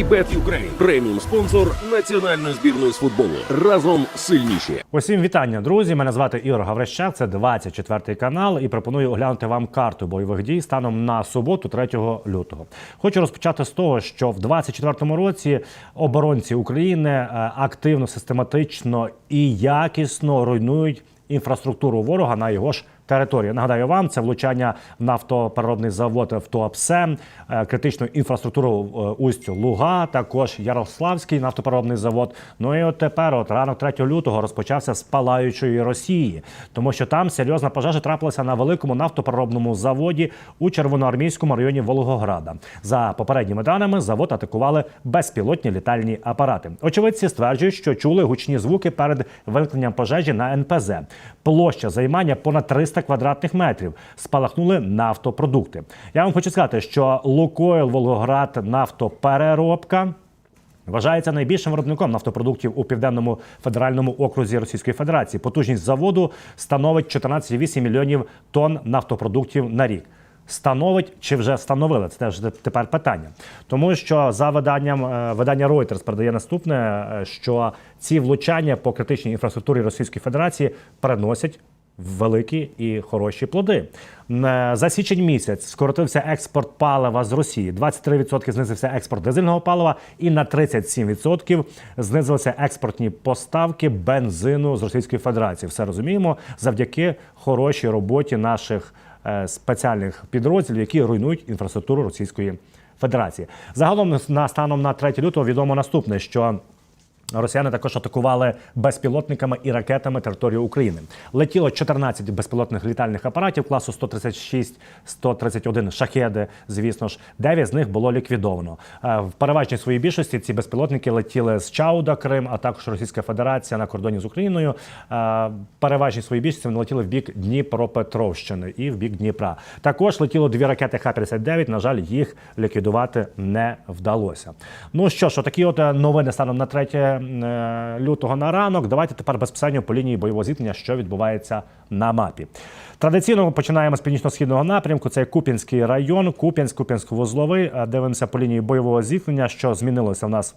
Вібет Юкрейн преміум спонсор національної збірної з футболу. Разом сильніші. Усім вітання, друзі. Мене звати Ігор Гаврищак. Це 24 канал. І пропоную оглянути вам карту бойових дій станом на суботу, 3 лютого. Хочу розпочати з того, що в 24 році оборонці України е, активно, систематично і якісно руйнують інфраструктуру ворога на його ж території. Нагадаю вам, це влучання в нафтопереробний завод в Туапсе, е, критичну інфраструктуру е, Устю Луга, також Ярославський нафтопереробний завод. Ну і от тепер, от ранок 3 лютого, розпочався з палаючої Росії, тому що там серйозна пожежа трапилася на великому нафтопереробному заводі у Червоноармійському районі Волгограда. За попередніми даними, завод атакували безпілотні літальні апарати. Очевидці стверджують, що чули гучні звуки перед виникненням пожежі на НПЗ. Площа займання понад 300 квадратних метрів. Спалахнули нафтопродукти. Я вам хочу сказати, що Лукойл Волгоград нафтопереробка. Вважається найбільшим виробником нафтопродуктів у південному федеральному окрузі Російської Федерації. Потужність заводу становить 14,8 мільйонів тонн нафтопродуктів на рік. Становить чи вже встановили? Це теж тепер питання. Тому що за виданням е, видання Reuters передає наступне, е, що ці влучання по критичній інфраструктурі Російської Федерації переносять великі і хороші плоди. Е, За січень місяць скоротився експорт палива з Росії. 23% знизився експорт дизельного палива, і на 37% знизилися експортні поставки бензину з Російської Федерації. Все розуміємо завдяки хорошій роботі наших е, спеціальних підрозділів, які руйнують інфраструктуру Російської Федерації. Загалом на станом на 3 лютого відомо наступне, що Росіяни також атакували безпілотниками і ракетами територію України. Летіло 14 безпілотних літальних апаратів класу 136-131 шахеди. Звісно ж, 9 з них було ліквідовано. Е, В переважній своїй більшості ці безпілотники летіли з Чауда, Крим, а також Російська Федерація на кордоні з Україною. Е, переважній своїй більшості вони летіли в бік Дніпропетровщини і в бік Дніпра. Також летіло дві ракети Х-59. На жаль, їх ліквідувати не вдалося. Ну що ж, такі от е, новини станом на 3 е, лютого на ранок. Давайте тепер безпосередньо по лінії бойового зіткнення, що відбувається на мапі. Традиційно починаємо з північно-східного напрямку. Це Куп'янський район, Куп'янськ, Куп'янськ-Вузловий. Е, Дивимося по лінії бойового зіткнення, що змінилося в нас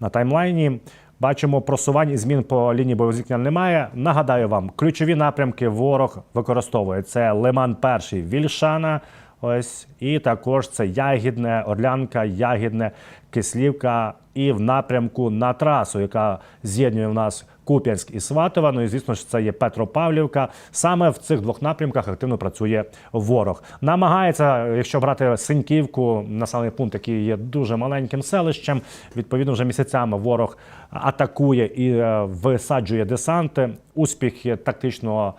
на таймлайні. Бачимо, просувань і змін по лінії бойового немає. Нагадаю вам, ключові напрямки ворог використовує. Це Лиман Перший, Вільшана. Ось і також це Ягідне, Орлянка, Ягідне, Кислівка і в напрямку на трасу, яка з'єднує в нас Куп'янськ і Сватова. Ну і звісно ж, це є Петропавлівка. Саме в цих двох напрямках активно працює ворог. Намагається, якщо брати Синьківку, населений пункт, який є дуже маленьким селищем. Відповідно, вже місяцями ворог атакує і е, висаджує десанти. Успіхи тактичного.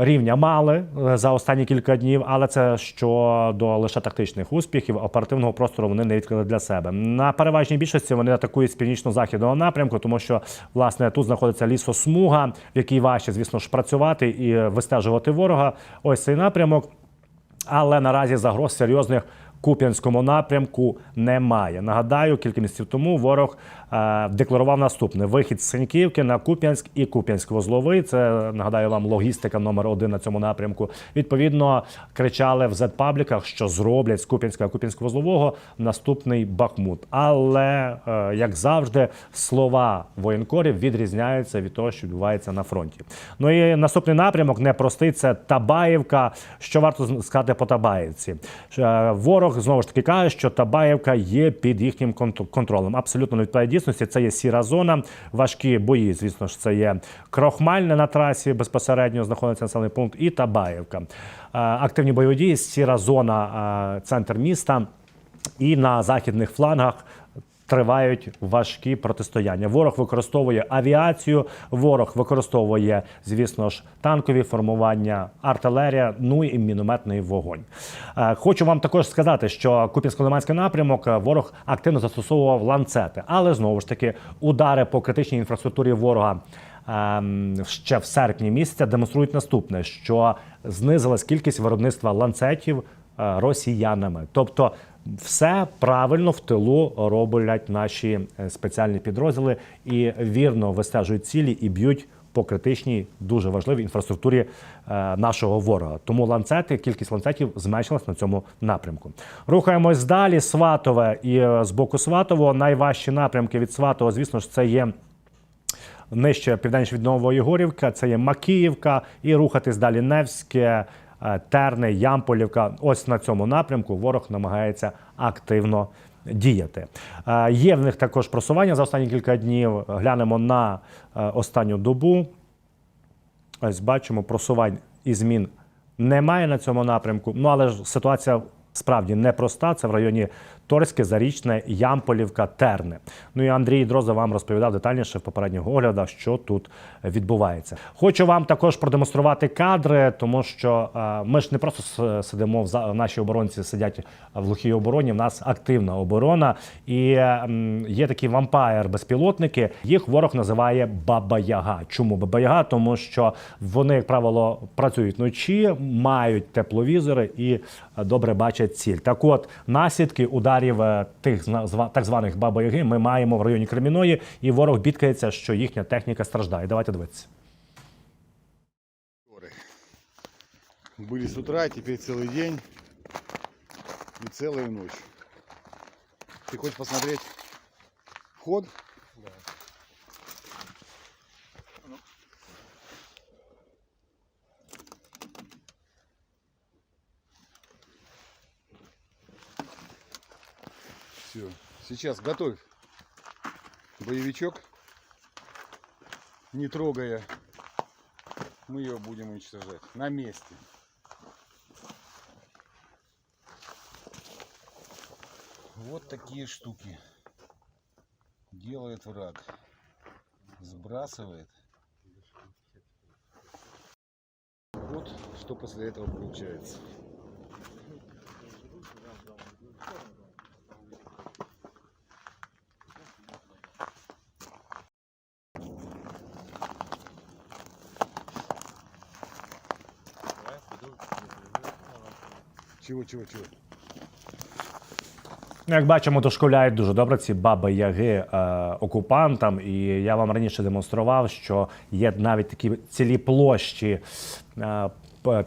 Рівня мали е, за останні кілька днів, але це щодо лише тактичних успіхів, оперативного простору вони не відкрили для себе. На переважній більшості вони атакують з північно-західного напрямку, тому що власне тут знаходиться лісосмуга, в якій важче, звісно ж, працювати і вистежувати ворога. Ось цей напрямок. Але наразі загроз серйозних Куп'янському напрямку немає. Нагадаю, кілька місяців тому ворог декларував наступне: вихід з Синьківки на Куп'янськ і Куп'янськ-Вузловий. Це нагадаю вам логістика номер один на цьому напрямку. Відповідно, кричали в Z-пабліках, що зроблять з Куп'янська Куп'янськ-Вузлового наступний Бахмут. Але е, як завжди, слова воєнкорів відрізняються від того, що відбувається на фронті. Ну і наступний напрямок непростий це Табаївка. Що варто сказати по Табаївці? Е, Ворог знову ж таки каже, що Табаївка є під їхнім конт- контролем. Абсолютно не відповідає дійсності. Це є сіра зона, важкі бої. Звісно ж, це є Крохмальне на трасі безпосередньо знаходиться населений пункт і Табаївка. Е, Активні бойові дії, сіра зона, центр міста. І на західних флангах тривають важкі протистояння. Ворог використовує авіацію, ворог використовує, звісно ж, танкові формування, артилерія, ну і мінометний вогонь. Е, Хочу вам також сказати, що Куп'янсько-Лиманський напрямок е, ворог активно застосовував ланцети, але знову ж таки удари по критичній інфраструктурі ворога. ем, Ще в серпні місяця демонструють наступне, що знизилась кількість виробництва ланцетів е, росіянами. Тобто все правильно в тилу роблять наші е, спеціальні підрозділи і вірно вистежують цілі і б'ють по критичній, дуже важливій інфраструктурі е, нашого ворога. Тому ланцети, кількість ланцетів зменшилась на цьому напрямку. Рухаємось далі. Сватове і е, з боку Сватового найважчі напрямки від Сватого, звісно ж, це є. Нижче південніше від Нової Горівка, це є Макіївка, і рухатись далі Невське, Терни, Ямполівка. Ось на цьому напрямку ворог намагається активно діяти. Е, Є в них також просування за останні кілька днів. Глянемо на е, останню добу. Ось бачимо, просувань і змін немає на цьому напрямку. Ну але ж ситуація справді непроста. Це в районі Торське, Зарічне, Ямполівка, Терне. Ну і Андрій Дроза вам розповідав детальніше в попередніх оглядах, що тут відбувається. Хочу вам також продемонструвати кадри, тому що е, ми ж не просто сидимо в нашій оборонці, сидять в глухій обороні. В нас активна оборона, і є такі вампайр безпілотники. Їх ворог називає Баба Яга. Чому Баба Яга? Тому що вони, як правило, працюють вночі, мають тепловізори і е, добре бачать ціль. Так, от наслідки ударів е, тих зна- зва- так званих Баба Яги ми маємо в районі Креміної, і ворог бідкається, що їхня техніка страждає. Давайте дивитися. Горы. Были с утра, теперь целый день и целую ночь. Ты хочешь посмотреть вход? Да. Сейчас готовь боевичок, не трогая мы ее будем уничтожать на месте. Вот такие штуки делает враг. Сбрасывает. Вот что после этого получается. Чего, чого, чого? Ну, Як бачимо, дошкуляють дуже добре ці баби яги е, окупантам. І я вам раніше демонстрував, що є навіть такі цілі площі. Е,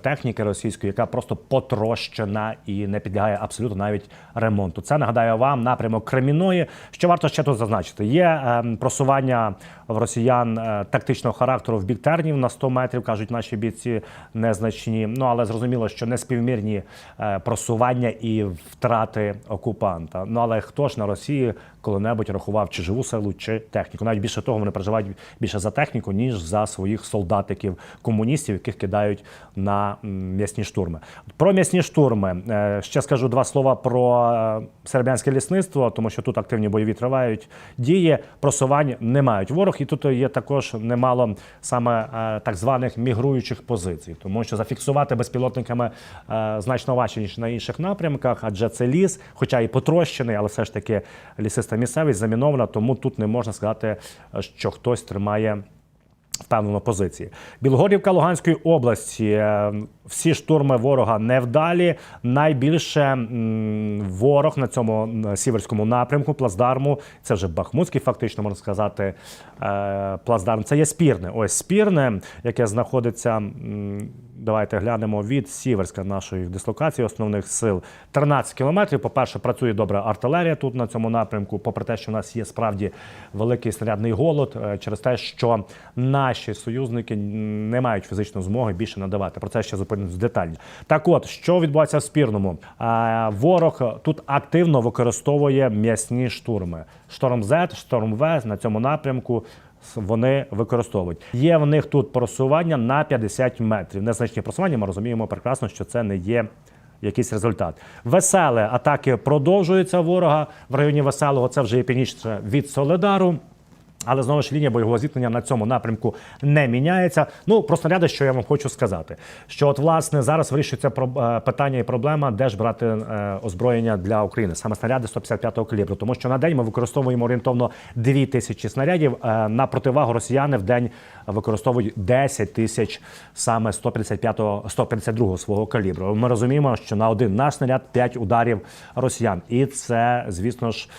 Техніки російської, яка просто потрощена і не підлягає абсолютно навіть ремонту. Це нагадаю вам напрямок Креміної. Що варто ще тут зазначити? Є е, просування в росіян е, тактичного характеру в бік тернів на 100 метрів, кажуть наші бійці незначні. Ну але зрозуміло, що неспівмірні е, просування і втрати окупанта. Ну але хто ж на Росії коли-небудь рахував чи живу силу, чи техніку? Навіть більше того, вони переживають більше за техніку, ніж за своїх солдатиків комуністів, яких кидають на м, м'ясні штурми. Про м'ясні штурми. Е, ще скажу два слова про е, сербянське лісництво, тому що тут активні бойові тривають дії, просувань не мають ворог, і тут є також немало саме е, так званих мігруючих позицій, тому що зафіксувати безпілотниками значно важче ніж на інших напрямках, адже це ліс, хоча і потрощений, але все ж таки лісиста місцевість замінована, тому тут не можна сказати, що хтось тримає впевнено позиції. Білогорівка Луганської області. Е, Всі штурми ворога невдалі. Найбільше ворог на цьому сіверському напрямку, плацдарму. Це вже Бахмутський, фактично можна сказати. е, Плацдарм. Це є спірне. Ось спірне, яке знаходиться. Давайте глянемо від Сіверська нашої дислокації основних сил 13 кілометрів. По-перше, працює добра артилерія тут на цьому напрямку. Попри те, що в нас є справді великий снарядний голод, е, через те, що наші союзники не мають фізичної змоги більше надавати. Про це ще зупинюсь детально. Так, от що відбувається в спірному? Ворог тут активно використовує м'ясні штурми. Шторм Z, шторм В на цьому напрямку вони використовують. Є в них тут просування на 50 метрів. Незначні просування. Ми розуміємо прекрасно, що це не є. Якийсь результат. Веселе атаки продовжуються ворога в районі Веселого. Це вже є північніше від Соледару. Але знову ж лінія бойового зіткнення на цьому напрямку не міняється. Ну про снаряди, що я вам хочу сказати, що от власне зараз вирішується е, питання і проблема, де ж брати е, озброєння для України, саме снаряди 155-го калібру. Тому що на день ми використовуємо орієнтовно 2 тисячі снарядів. е, На противагу росіяни в день використовують 10 тисяч саме 155-го, 152-го свого калібру. Ми розуміємо, що на один наш снаряд 5 ударів росіян, і це, звісно ж,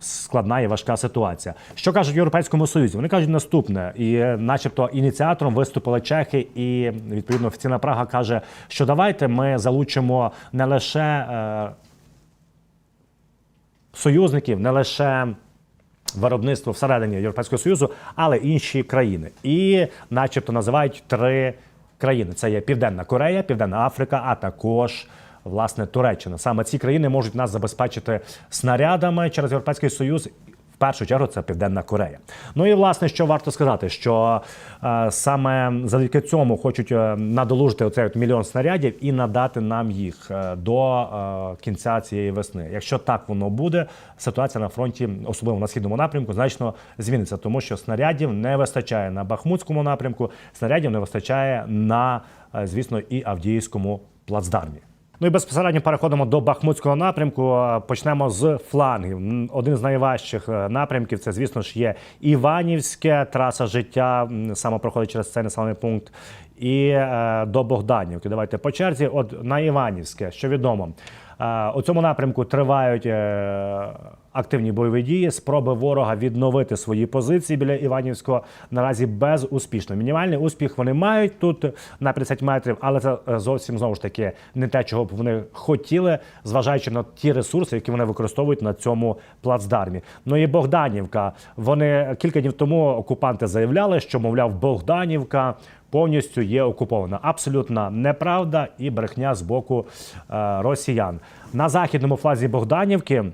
складна і важка ситуація. Що Кажуть в Європейському Союзі? Вони кажуть наступне, і, е, начебто, ініціатором виступили чехи, і відповідно офіційна Прага каже, що давайте ми залучимо не лише е, союзників, не лише виробництво всередині Європейського Союзу, але інші країни. І, начебто, називають три країни: це є Південна Корея, Південна Африка, а також. Власне, Туреччина. Саме ці країни можуть нас забезпечити снарядами через Європейський Союз. Першу чергу це Південна Корея. Ну і власне, що варто сказати, що е, саме завдяки цьому хочуть е, надолужити оцей от мільйон снарядів і надати нам їх е, до е, кінця цієї весни. Якщо так воно буде, ситуація на фронті, особливо на східному напрямку, значно зміниться, тому що снарядів не вистачає на Бахмутському напрямку, снарядів не вистачає на, е, звісно, і Авдіївському плацдармі. Ну і безпосередньо переходимо до Бахмутського напрямку. Почнемо з флангів. Один з найважчих е, напрямків це, звісно ж, є Іванівське, траса життя саме проходить через цей населений пункт. І е, до Богданівки. Давайте по черзі. От на Іванівське, що відомо. У цьому напрямку тривають е, активні бойові дії. Спроби ворога відновити свої позиції біля Іванівського наразі безуспішно. Мінімальний успіх вони мають тут на 50 метрів, але це е, зовсім знову ж таки не те, чого б вони хотіли, зважаючи на ті ресурси, які вони використовують на цьому плацдармі. Ну і Богданівка. Вони кілька днів тому окупанти заявляли, що мовляв Богданівка. Повністю є окупована. Абсолютна неправда і брехня з боку е, росіян. На західному флазі Богданівки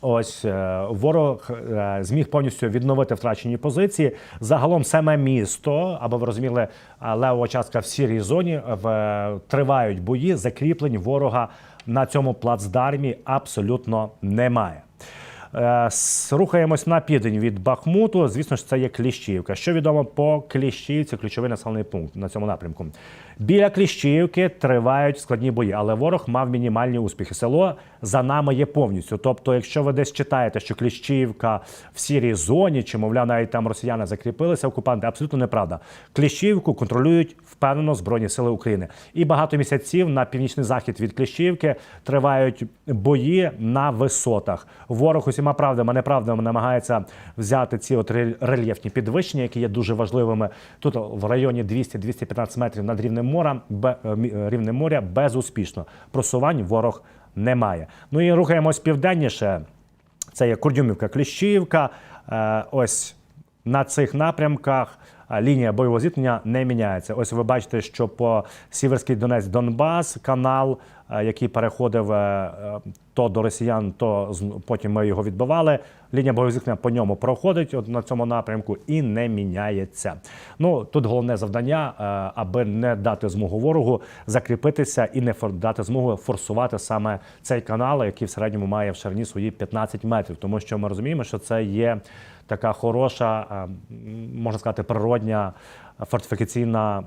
Ось е, ворог е, зміг повністю відновити втрачені позиції. Загалом саме місто, аби ви розуміли, левова частка в сірій зоні в тривають бої. Закріплень ворога на цьому плацдармі абсолютно немає. Е, Рухаємось на південь від Бахмуту. Звісно ж, це є Кліщівка. Що відомо по Кліщівці, ключовий населений пункт на цьому напрямку. Біля Кліщівки тривають складні бої, але ворог мав мінімальні успіхи. Село за нами є повністю. Тобто, якщо ви десь читаєте, що Кліщівка в сірій зоні, чи мовляв, навіть там росіяни закріпилися, окупанти, абсолютно неправда. Кліщівку контролюють впевнено Збройні Сили України. І багато місяців на північний захід від Кліщівки тривають бої на висотах. Ворог усіма правдами, неправдами намагається взяти ці от рельєфні підвищення, які є дуже важливими. Тут в районі 200-215 метрів над рівнем моря, е, е, рівнем моря безуспішно. Просувань ворог немає. Ну і рухаємось південніше. Це є Курдюмівка, Кліщівка. Е, Ось на цих напрямках лінія бойового зіткнення не міняється. Ось ви бачите, що по Сіверський Донець Донбас канал, який переходив е, е, то до росіян, то потім ми його відбивали. Лінія бойового зіткнення по ньому проходить от на цьому напрямку і не міняється. Ну тут головне завдання, е, аби не дати змогу ворогу закріпитися і не дати змогу форсувати саме цей канал, який в середньому має в ширині свої 15 метрів, тому що ми розуміємо, що це є така хороша, е, можна сказати, природня фортифікаційна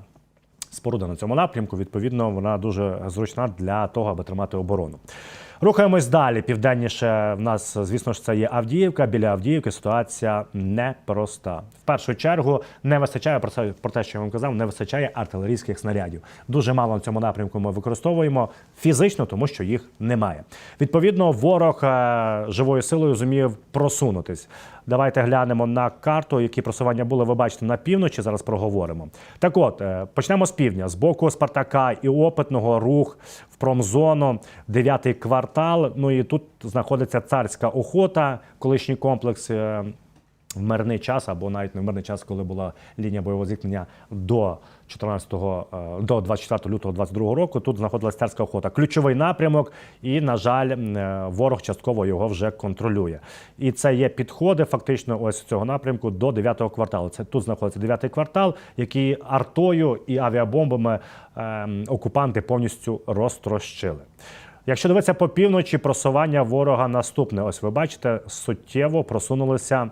споруда на цьому напрямку. Відповідно, вона дуже зручна для того, аби тримати оборону. Рухаємось далі. Південніше в нас, звісно ж, це є Авдіївка. Біля Авдіївки ситуація непроста. В першу чергу не вистачає про це про те, що я вам казав, не вистачає артилерійських снарядів. Дуже мало на цьому напрямку ми використовуємо фізично, тому що їх немає. Відповідно, ворог е, живою силою зумів просунутись. Давайте глянемо на карту, які просування були. Ви бачите на півночі. Зараз проговоримо. Так, от е, почнемо з півдня, з боку Спартака і опитного рух в промзону, дев'ятий квартал. Ну і тут знаходиться царська охота, колишній комплекс. е, в мирний час або навіть не в мирний час, коли була лінія бойового зіткнення до 14 е, до 24 лютого 22 року. Тут знаходилась царська охота. Ключовий напрямок, і на жаль, е, ворог частково його вже контролює. І це є підходи фактично ось цього напрямку до 9 кварталу. Це тут знаходиться 9 квартал, який артою і авіабомбами ем, окупанти повністю розтрощили. Якщо дивитися по півночі, просування ворога наступне. Ось ви бачите, суттєво просунулися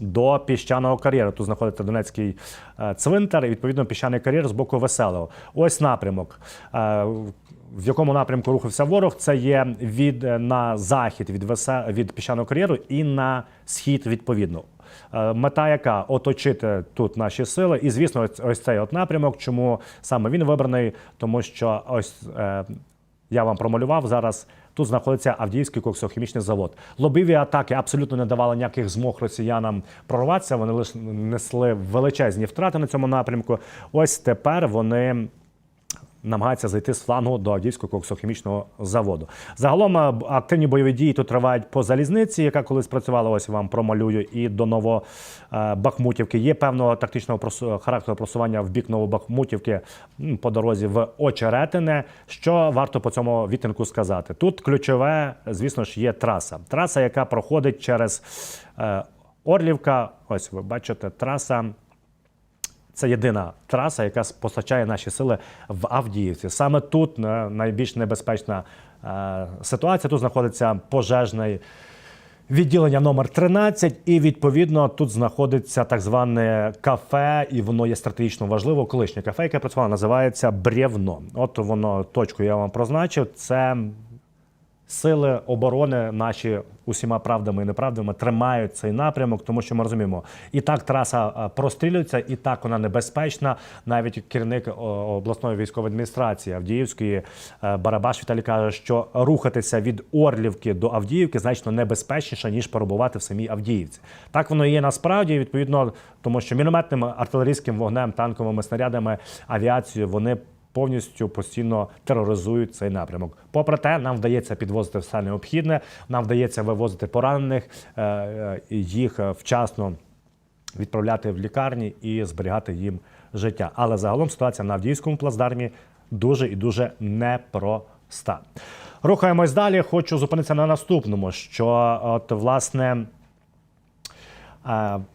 до піщаного кар'єру. Тут знаходиться Донецький е, цвинтар, і відповідно піщаний кар'єр з боку веселого. Ось напрямок. Е, В якому напрямку рухався ворог, це є від е, на захід від весе від піщаного кар'єру і на схід відповідно. Мета яка оточити тут наші сили, і звісно, ось, цей от напрямок. Чому саме він вибраний? Тому що ось я вам промалював зараз. Тут знаходиться Авдіївський коксохімічний завод. Лобиві атаки абсолютно не давали ніяких змог росіянам прорватися. Вони лише несли величезні втрати на цьому напрямку. Ось тепер вони намагаються зайти з флангу до Авдіївського коксохімічного заводу. Загалом е, активні бойові дії тут тривають по залізниці, яка колись працювала. Ось вам промалюю, і до Новобахмутівки. Є певного тактичного характеру просування в бік Новобахмутівки по дорозі в Очеретине. Що варто по цьому відтинку сказати? Тут ключове, звісно ж, є траса. Траса, яка проходить через е, Орлівка. Ось ви бачите, траса. Це єдина траса, яка постачає наші сили в Авдіївці. Саме тут найбільш небезпечна е, ситуація. Тут знаходиться пожежний відділення номер 13, і відповідно тут знаходиться так зване кафе, і воно є стратегічно важливо. Колишнє кафе, яке працювало, називається Бревно. От воно точку я вам прозначив. Це Сили оборони наші усіма правдами і неправдами тримають цей напрямок, тому що ми розуміємо, і так траса прострілюється, і так вона небезпечна. Навіть керівник обласної військової адміністрації Авдіївської е, Барабаш Віталій каже, що рухатися від Орлівки до Авдіївки значно небезпечніше ніж перебувати в самій Авдіївці. Так воно є насправді. Відповідно, тому що мінометним артилерійським вогнем, танковими снарядами, авіацією вони повністю постійно тероризують цей напрямок. Попри те, нам вдається підвозити все необхідне, нам вдається вивозити поранених, е, е, їх е, вчасно відправляти в лікарні і зберігати їм життя. Але загалом ситуація на Авдіївському плацдармі дуже і дуже непроста. Рухаємось далі. Хочу зупинитися на наступному, що от власне.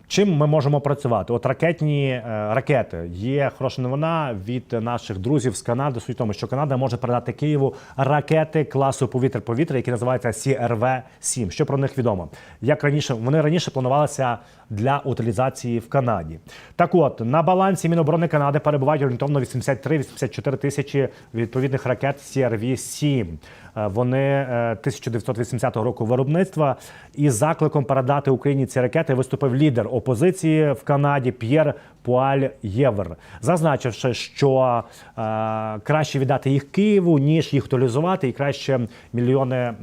Е, Чим ми можемо працювати? От ракетні е, ракети є хороша новина від наших друзів з Канади. Суть в тому, що Канада може передати Києву ракети класу повітря-повітря, які називаються CRV-7. Що про них відомо? Як раніше вони раніше планувалися для утилізації в Канаді. Так, от на балансі Міноборони Канади перебувають орієнтовно 83-84 тисячі відповідних ракет CRV-7. Е, Вони е, 1980 року виробництва і закликом передати Україні ці ракети виступив лідер опозиції в Канаді П'єр Пуаль Євер, зазначивши, що е, краще віддати їх Києву, ніж їх утилізувати, і краще мільйони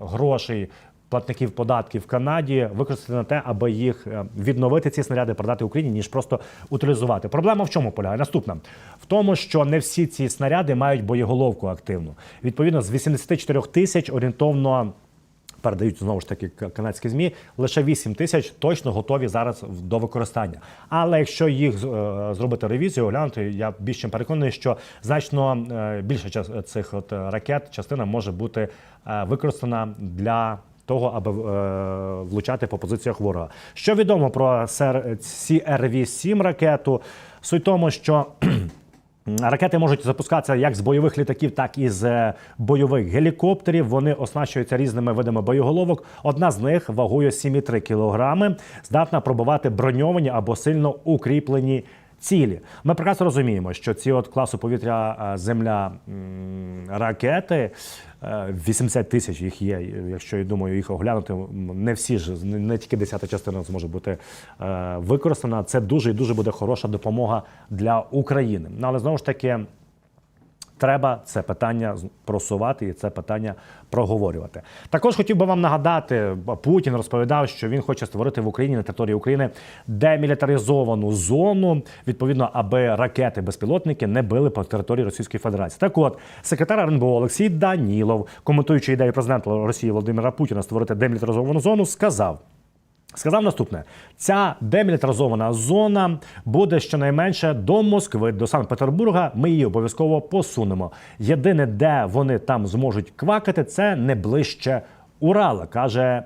грошей. Платників податків в Канаді використати на те, аби їх е, відновити ці снаряди, продати Україні, ніж просто утилізувати. Проблема в чому полягає? Наступна в тому, що не всі ці снаряди мають боєголовку активну. Відповідно, з 84 тисяч орієнтовно передають знову ж таки канадські змі. Лише 8 тисяч точно готові зараз до використання. Але якщо їх е, зробити ревізію, оглянути, я більш чим переконаний, що значно е, більша час цих от е, ракет частина може бути використана для. Того, аби е, влучати по позиціях ворога. Що відомо про CRV-7 ракету? Суть тому, що Ракети можуть запускатися як з бойових літаків, так і з е, бойових гелікоптерів. Вони оснащуються різними видами боєголовок. Одна з них вагою 7,3 кг, здатна пробивати броньовані або сильно укріплені цілі. Ми прекрасно розуміємо, що ці от класу повітря е, земля ракети. е, 80 тисяч їх є. Якщо я думаю, їх оглянути, не всі ж не- не тільки десята частина зможе бути е, використана. Це дуже і дуже буде хороша допомога для України. Ну, але знову ж таки. Треба це питання просувати і це питання проговорювати. Також хотів би вам нагадати, Путін розповідав, що він хоче створити в Україні на території України демілітаризовану зону, відповідно, аби ракети безпілотники не били по території Російської Федерації. Так от секретар РНБО Олексій Данілов, коментуючи ідею президента Росії Володимира Путіна створити демілітаризовану зону, сказав. Сказав наступне: ця демілітаризована зона буде щонайменше до Москви, до Санкт-Петербурга. Ми її обов'язково посунемо. Єдине, де вони там зможуть квакати, це не ближче Урала, каже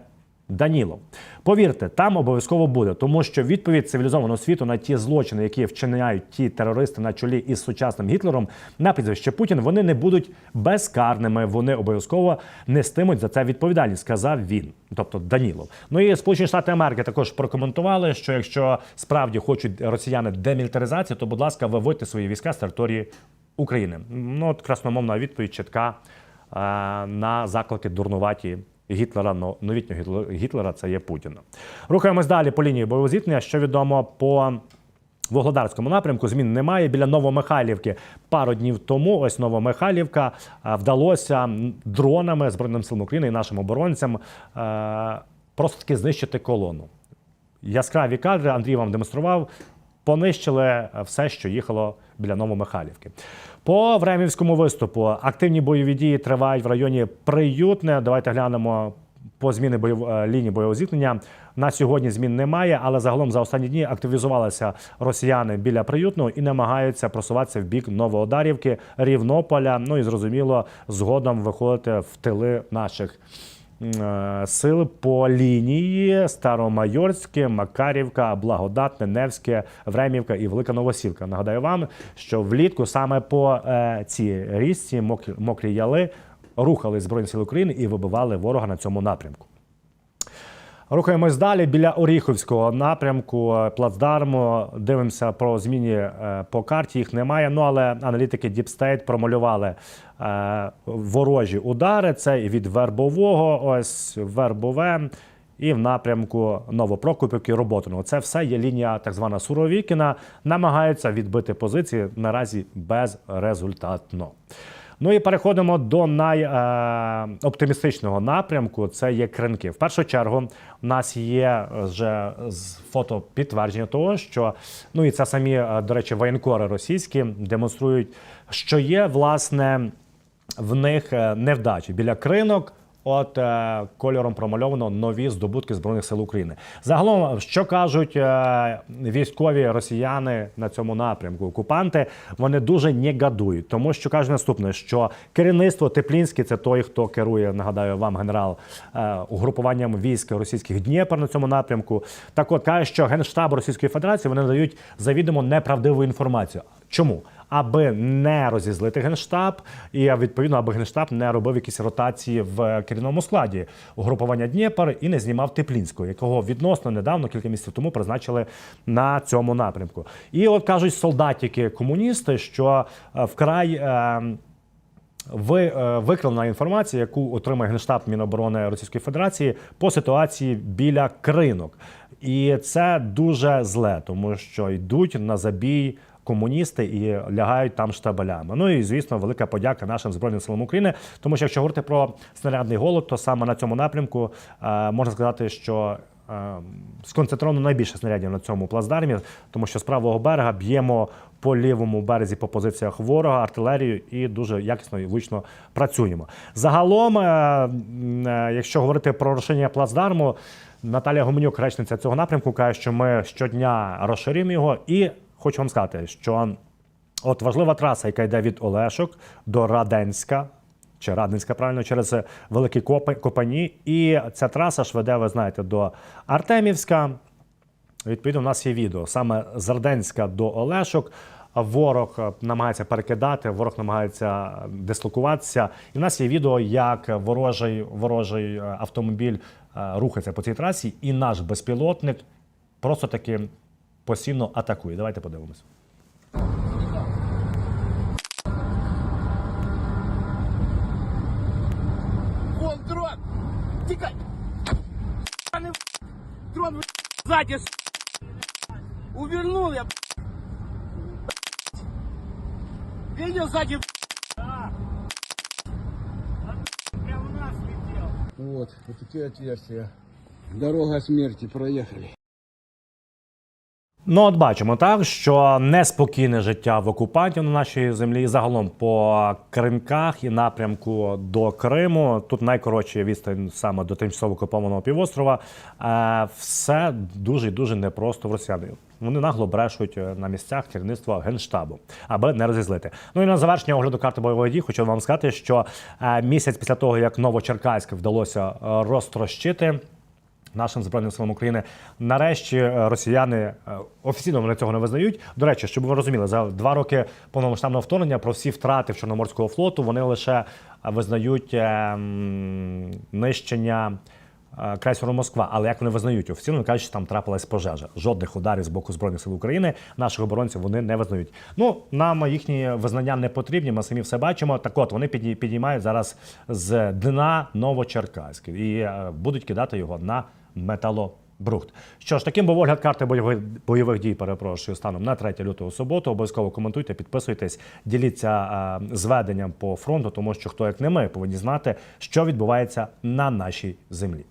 Данілов. Повірте, там обов'язково буде, тому що відповідь цивілізованого світу на ті злочини, які вчиняють ті терористи на чолі із сучасним Гітлером, на прізвище Путін, вони не будуть безкарними. Вони обов'язково нестимуть за це відповідальність, сказав він, тобто Данілов. Ну і Сполучені Штати Америки також прокоментували, що якщо справді хочуть росіяни демілітаризації, то будь ласка, виводьте свої війська з території України. Ну от красномовна відповідь чітка е, на заклики дурнуваті Гітлера, но- новітнього Гітлера- це є Путіна. Рухаємось далі по лінії бойового зіткнення. Що відомо по В напрямку змін немає. Біля Новомихайлівки пару днів тому. Ось Новомихайлівка е, вдалося дронами Збройним силам України і нашим оборонцям е, просто таки знищити колону. Яскраві кадри Андрій вам демонстрував. Понищили е, все, що їхало біля Новомихайлівки. По Времівському виступу активні бойові дії тривають в районі Приютне. Давайте глянемо по зміни бойов... е, лінії бойового зіткнення. На сьогодні змін немає, але загалом за останні дні активізувалися росіяни біля приютного і намагаються просуватися в бік Новоодарівки, Рівнополя. Ну і зрозуміло, згодом виходити в тили наших е, сил по лінії Старомайорське, Макарівка, Благодатне, Невське, Времівка і Велика Новосілка. Нагадаю вам, що влітку саме по е, цій річці мокрі яли рухали Збройні Сили України і вибивали ворога на цьому напрямку. Рухаємось далі біля Оріховського напрямку е, плацдарму. Дивимося про зміни е, по карті. Їх немає. Ну але аналітики State промалювали е, ворожі удари. Це від Вербового, ось Вербове. І в напрямку Новопрокопівки Роботиного. Це все є лінія так звана Суровікіна. Намагаються відбити позиції наразі безрезультатно. Ну і переходимо до найоптимістичного напрямку. Це є кринки. В першу чергу у нас є вже з фото підтвердження того, що ну і це самі, е, до речі, воєнкори російські демонструють, що є власне в них е, невдачі біля кринок. От е, кольором промальовано нові здобутки збройних сил України. Загалом, що кажуть е, військові росіяни на цьому напрямку, окупанти, вони дуже негадують, тому що кажуть наступне: що керівництво Теплінське це той, хто керує, нагадаю вам, генерал е, угрупуванням військ російських Дніпр на цьому напрямку. Так, от каже, що генштаб Російської Федерації вони надають завідомо неправдиву інформацію. Чому? Аби не розізлити генштаб, і відповідно, аби генштаб не робив якісь ротації в керівному складі угрупування Дніпр і не знімав Теплінського, якого відносно недавно, кілька місяців тому, призначили на цьому напрямку. І от кажуть солдатики комуністи, що е, вкрай. Е, ви е, викривлена інформація, яку отримає генштаб Міноборони Російської Федерації по ситуації біля кринок, і це дуже зле, тому що йдуть на забій комуністи і лягають там штабелями. Ну і звісно, велика подяка нашим збройним силам України. Тому що якщо говорити про снарядний голод, то саме на цьому напрямку е, можна сказати, що е, сконцентровано найбільше снарядів на цьому плацдармі, тому що з правого берега б'ємо по лівому березі по позиціях ворога артилерію і дуже якісно і влучно працюємо. Загалом, е, якщо говорити про розширення плацдарму, Наталія Гуменюк, речниця цього напрямку, каже, що ми щодня розширюємо його, і хочу вам сказати, що от важлива траса, яка йде від Олешок до Раденська. Чи Радницька, правильно, через Великі Копані. І ця траса ж веде, ви знаєте, до Артемівська. Відповідно, у нас є відео саме з Раденська до Олешок. Ворог е, намагається перекидати, ворог намагається дислокуватися. І в нас є відео, як ворожий, ворожий е, автомобіль е, рухається по цій трасі, і наш безпілотник просто таки постійно атакує. Давайте подивимось. Вон дрон! Ебаный Дрон сзади! Увернул я! Видел сзади? Вот, вот такие отверстия. Дорога смерти проехали. Ну, от бачимо так, що неспокійне життя в окупантів на нашій землі, загалом по кринках і напрямку до Криму. Тут найкоротші відстань саме до тимчасово окупованого півострова. Е, Все дуже дуже непросто в росіяни. Вони нагло брешуть е, на місцях керівництва генштабу, аби не розізлити. Ну і на завершення огляду карти бойових дій хочу вам сказати, що е, місяць після того, як Новочеркаськ вдалося розтрощити нашим збройним силам України. Нарешті е, росіяни е, офіційно вони цього не визнають. До речі, щоб ви розуміли, за два роки повномасштабного вторгнення про всі втрати в Чорноморського флоту вони лише е, визнають нищення. Крейсеру Москва, але як вони визнають офіційно, кажуть, що там трапилась пожежа. Жодних ударів з боку збройних сил України наших оборонців вони не визнають. Ну нам їхні визнання не потрібні. Ми самі все бачимо. Так, от вони підіймають зараз з дна Новочеркаськ і будуть кидати його на металобрухт. Що ж, таким був огляд карти бойових, бойових дій, перепрошую, станом на 3 лютого суботу. Обов'язково коментуйте, підписуйтесь, діліться е, зведенням по фронту, тому що хто як не ми повинні знати, що відбувається на нашій землі.